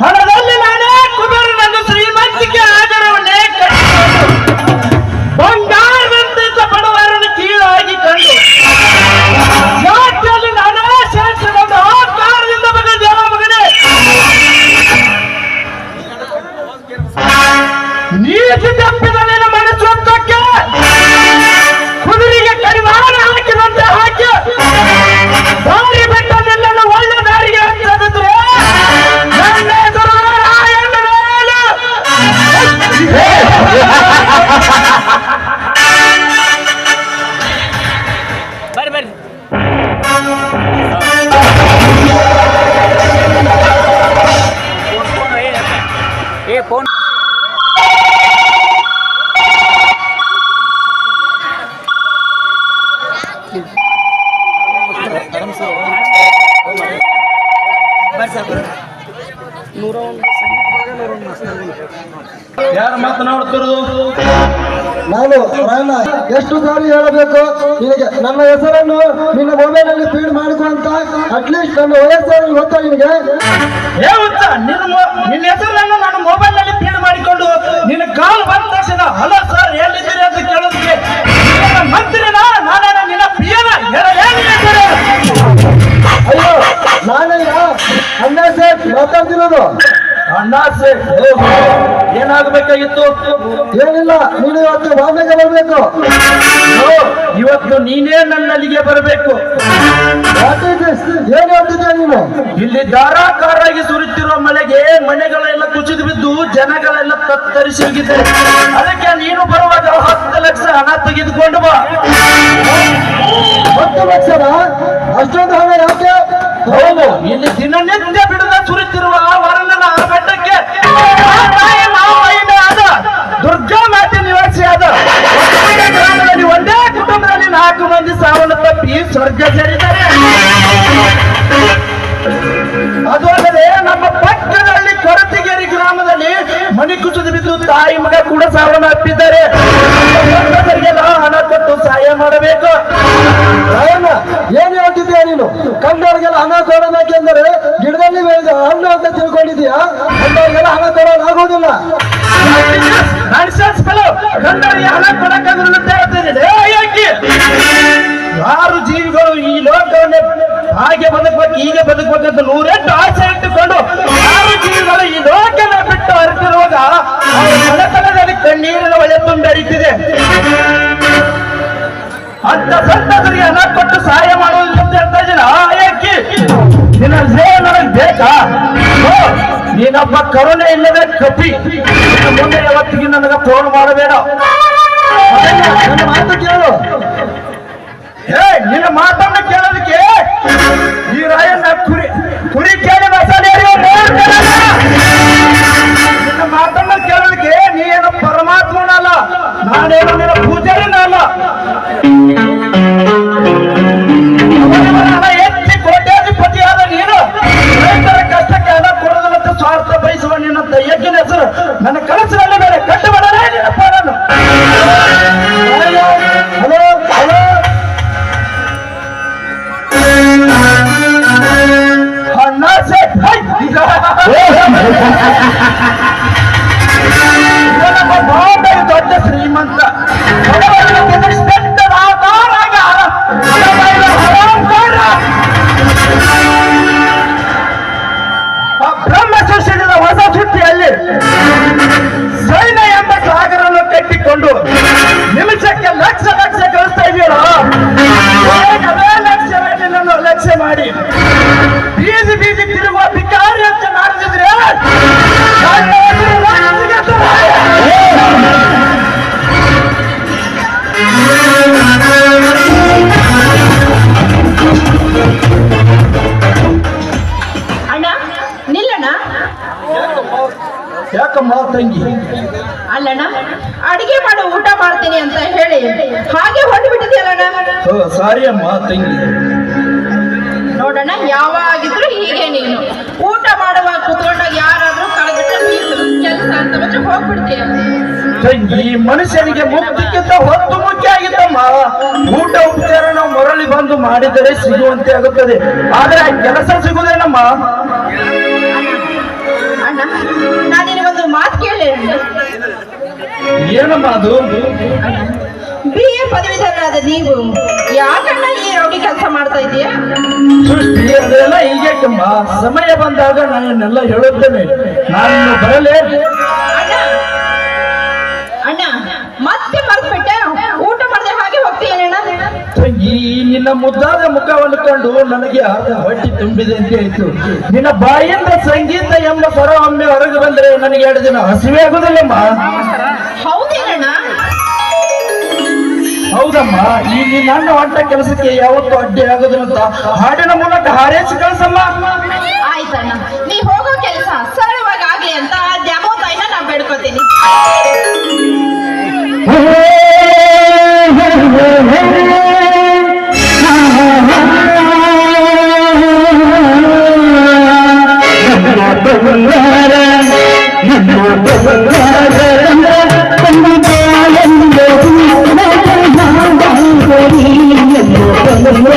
ಹಣದಲ್ಲಿ ನಾನೇ ಕುಬೇರನನ್ನು ಶ್ರೀಮಂತಿಕೆ ಆಗರವನ್ನೇ ಕಟ್ಟಿಕೊಂಡು ಬಂಗಾರದಂತೆ ಬಡವರನ್ನು ಕೀಳಾಗಿ ಕಂಡು ಜಾತಿಯಲ್ಲಿ ನಾನೇ ಶ್ರೇಷ್ಠನೆಂದು ಅಹಂಕಾರದಿಂದ ಮಗ ದೇವ ಮಗನೇ. ನೀತಿ Yeah! ಯಾರು ಮಾತನಾಡುತ್ತಿರೋದು ನಾನು ರಾಯಣ್ಣ ಎಷ್ಟು ಸಾರಿ ಹೇಳಬೇಕು? ನಿನಗೆ ನನ್ನ ಹೆಸರನ್ನು ನಿನ್ನ ಮೊಬೈಲ್ ಅಲ್ಲಿ ಫೀಡ್ ಮಾಡಿಕೊಂತ ಅಟ್ಲೀಸ್ಟ್ ನನ್ನ ವಯಸ್ಸನ್ನು ಗೊತ್ತಾ ನಿನಗೆ? ನಿನ್ನ ಹೆಸರನ್ನು ಅಣ್ಣ ಸೇಫ್ ಮಾತಾಡ್ತಿರೋದು? ಅಣ್ಣ ಸರ್ ಏನಾಗಬೇಕಾಗಿತ್ತು? ಏನಿಲ್ಲ, ನೀನು ಇವತ್ತು ಬಾಂಬೆಗೆ ಬರಬೇಕು. ಇವತ್ತು ನೀನೇ ನನ್ನಲ್ಲಿಗೆ ಬರಬೇಕು. ಏನು ಹೇಳ್ತಿದ್ಯಾ ನೀನು? ಇಲ್ಲಿ ಧಾರಾಕಾರಾಗಿ ಸುರಿತಿರೋ ಮಳೆಗೆ ಮನೆಗಳೆಲ್ಲ ಕುಸಿದು ಬಿದ್ದು ಜನಗಳೆಲ್ಲ ತತ್ತರಿಸಿ ಹೋಗಿದ್ದೆ ಅದಕ್ಕೆ ನೀನು ಬರುವಾಗ ಹತ್ತು ಲಕ್ಷ ಹಣ ತೆಗೆದುಕೊಂಡು ಬಾ. ಹತ್ತು ಲಕ್ಷ ಅಷ್ಟೊಂದು ಹಣ ಯಾಕೆ? ಹೌದು, ಇಲ್ಲಿ ದಿನನಿತ್ಯ ಬಿಡದ ಸುರಿತಿರುವ ವರನನ ಬೆಟ್ಟಕ್ಕೆ ದುರ್ಗಾ ಮಾತೆ ನಿವಾಸಿ ಆದ ಒಂದೇ ಗ್ರಾಮದಲ್ಲಿ ಒಂದೇ ಕುಟುಂಬದಲ್ಲಿ ನಾಲ್ಕು ಮಂದಿ ಸಾವನ್ನು ತಪ್ಪಿ ಸ್ವರ್ಗ ಸೇರಿದ್ದಾರೆ. ಅದು ಅಲ್ಲದೆ ನಮ್ಮ ಪಕ್ಕದಲ್ಲಿ ಕೊರತಿಗೇರಿ ಗ್ರಾಮದಲ್ಲಿ ಮನೆ ಕುಸಿದು ಬಿದ್ದು ತಾಯಿ ಮಗ ಕೂಡ ಸಾವನ್ನು ಅಪ್ಪಿದ್ದಾರೆ ಸಹಾಯ ಮಾಡಬೇಕು. ರಾಯಣ್ಣ, ಏನ್ ಹೇಳ್ತಿದ್ಯಾ ನೀನು? ಕಂಡವ್ರಿಗೆಲ್ಲ ಹಣ ಕೊಡಬೇಕೆಂದರೆ ಗಿಡದಲ್ಲಿ ಹಣ್ಣು ಅಂತ ತಿಳ್ಕೊಂಡಿದ್ಯಾ ಕಂಡವ್ರಿಗೆಲ್ಲ ಹಣ ಫೆಲೋ ಕಂಡವರಿಗೆ ಯಾರು ಜೀವಿಗಳು ಈ ಲೋಕವನ್ನೇ ಹಾಗೆ ಬದುಕಬೇಕು, ಹೀಗೆ ಬದುಕಬೇಕಂತ ನೂರೆಂಟು ಆಸೆ ಇಟ್ಟುಕೊಂಡು ಯಾರು ಜೀವಿಗಳು ಈ ಲೋಕನ ಬಿಟ್ಟು ಮನೆತನದಲ್ಲಿ ಕಣ್ಣೀರಿನ ಒಳೆ ತುಂಬಿ ಹರಿತಿದೆ. ಅಂತ ಸಂತಸರಿಗೆ ಹಣ ಕೊಟ್ಟು ಸಹಾಯ ಮಾಡುವುದಿಲ್ಲ ಅಂತ ಹೇಳ್ತಾ ಇದ್ದೀನ ನಿನ್ನ ಸೇವೆ ನನಗೆ ಬೇಕಾ? ನೀನೊಬ್ಬ ಕರುಣೆ ಇಲ್ಲದೆ ಕಪಿ. ಮುಂದೆ ಯಾವತ್ತಿಗೆ ನನಗೆ ಫೋನ್ ಮಾಡಬೇಡ. ನನ್ನ ಮಾತು ಕೇಳು. ಏ ನಿನ್ನ ಮಾತನ್ನ ಕೇಳೋದಕ್ಕೆ ದೊಡ್ಡ ಶ್ರೀಮಂತ ಬ್ರಹ್ಮ ಸೃಷ್ಟಿಸಿದ ಹೊಸ ಸುದ್ದಿಯಲ್ಲಿ ಸೈನ್ಯ ಎಂಬ ಸಾಗರನ್ನು ಕಟ್ಟಿಕೊಂಡು ನಿಮಿಷಕ್ಕೆ ಲಕ್ಷ ಲಕ್ಷ ಕಳಿಸ್ತಾ ಇದೆಯಲ್ಲ ಲಕ್ಷ ಮಾಡಿ. ತಂಗಿ. ಅಲ್ಲಣ್ಣ ಅಡಿಗೆ ಮಾಡು ಊಟ ಮಾಡ್ತೀನಿ ಅಂತ ಹೇಳಿ ಹಾಗೆ ಹೊರಟು ಬಿಟ್ಟಿದ್ಯಲ್ಲಣ್ಣ ಸಾರಿ ಅಮ್ಮ ತಂಗಿ. ನೋಡಣ್ಣ ಯಾವಾಗಿದ್ರು ಹೀಗೆ ನೀನು. ಊಟ ಮಾಡುವಾಗ ಕುತ್ಕೊಂಡಾಗ ಯಾರಾದ್ರೂ ಕಳೆಬಿಟ್ರೆ ಕೆಲಸ ಅಂತ ಹೋಗ್ಬಿಡ್ತೀಯ. ತಂಗಿ ಮನುಷ್ಯನಿಗೆ ಮುಕ್ತಿಗಿಂತ ಹೊತ್ತು ಮುಖ್ಯ ಆಗಿತ್ತಮ್ಮ ಊಟ ಉಪಚಾರ ನಾವು ಮರಳಿ ಬಂದು ಮಾಡಿದರೆ ಸಿಗುವಂತೆ ಆಗುತ್ತದೆ. ಆದ್ರೆ ಆ ಕೆಲಸ ಸಿಗುವುದೇನಮ್ಮ ಅಣ್ಣ ಮಾತು ಕೇಳಿ. ಏನಮ್ಮ ಅದು? ಬಿ ಎ ಪದವೀಧರರಾದ ನೀವು ಯಾಕಣ್ಣ ಈ ರೌಡಿ ಕೆಲಸ ಮಾಡ್ತಾ ಇದೀಯಾ ಸೃಷ್ಟಿ ಅದೆಲ್ಲ ಹೀಗೇಕಮ್ಮ ಸಮಯ ಬಂದಾಗ ನಾನೆಲ್ಲ ಹೇಳುತ್ತೇನೆ. ನಾನು ಬರಲೇ ನಿನ್ನ ಮುದ್ದಾದ ಮುಖವನ್ನು ಕಂಡು ನನಗೆ ಅರ್ಧ ಹೊಟ್ಟಿ ತುಂಬಿದೆ ಅಂತ ಹೇಳ್ತು. ನಿನ್ನ ಬಾಯಿಂದ ಸಂಗೀತ ಎಂಬ ಸ್ವರ ಒಮ್ಮೆ ಹೊರಗೆ ಬಂದ್ರೆ ನನಗೆ ಎರಡು ದಿನ ಹಸಿವೆ ಆಗುದಿಲ್ಲಮ್ಮ. ಹೌದಮ್ಮ ಈ ನಿನ್ನ ಹೊಂಟ ಕೆಲಸಕ್ಕೆ ಯಾವತ್ತೂ ಅಡ್ಡಿ ಆಗುದಿಲ್ಲ ಅಂತ ಹಾಡಿನ ಮೂಲಕ ಹಾರೈಸಿ ಕಳಿಸಮ್ಮ. ಆಯ್ತಣ್ಣ ನೀ ಹೋಗೋ ಕೆಲಸ ಸರಳವಾಗಿ ಆಗ್ಲಿ ಅಂತ ದ್ಯಾಮೋ ತಾಯಿನ ನಾ ಬೇಡ್ಕೋತೀನಿ. ಅಣ್ಣ